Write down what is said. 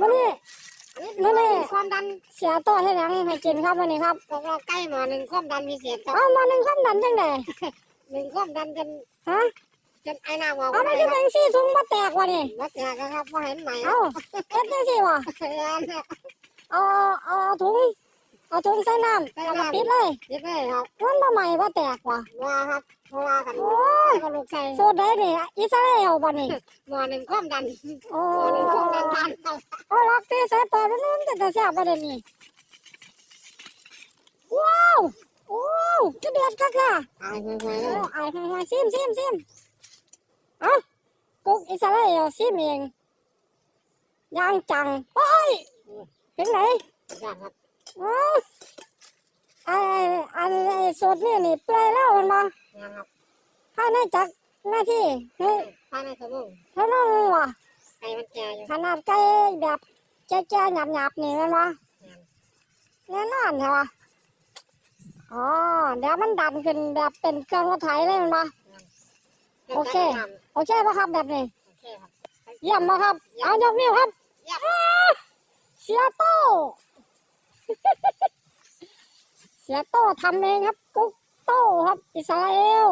วันนี้นี่นี่นี่ความดันเสียตัวให้ยังให้กินครับวันนี้ครับตกเราใกล้หมอหนึ่งความดันพิเศษครับเอามาหนึ่งความดันจังไดหนึ่งความดันจนฮะจนไอ้หน้าบอกเอาว่าไม่ใช่เป็นสี่ถุงมาแตกวะนี่วัดแจกครับพอเห็นไหมเอาเอ็ดจังสี่วะเรียนเนี่ยเอาเอาเอาถุงเอาถุงใส่น้ำแล้วก็ปิดเลยยิบเลยครับมันบ่ใหม่บ่แตกวะว่าครับเพราะว่ากันโอ้ยก็ลูกชายสูตรได้นี่อิสราเอลบ่นี่หมอหนึ่งความดันโอ้หมอหนึ่งความดันทานครับโอ้ล็อกตีใส่เปิดมัน มันจะแต่แซ่บบ่ได้นี่ว้าวโอ้จะเดือดคักค่ะไอ้ยไอ้ไอ้ซิมซิมซิมเอ้ากุ๊กอิสราเอลซิมเองยางจังโอ้ยเห็นไหนครับอ๋อไอ้ไอ้ไอ้สูตรนี่นี่เปื่อยแล้วมันมานะครับภาในจักหน้าที่เฮ้ยภายในสมองเท่านั้นวะไก่มันแก่อยู่ขนาดไก่แบบ แก่ๆหยาบๆนี่แมันวะแน่นอนใช่ปะอ๋อเดี๋ยวมันดันขึ้นแบบเป็นเครื่องรถไถเลยแมันวะโอเค โอเคปะครับแบบนี้เคครับเยี่ยมปะครับ เอายกนิ้วครับเยี่ยมอ้าเสียโต้เสียโต้ทำเองครับ กุ๊กโต้ครับ อิสราเอล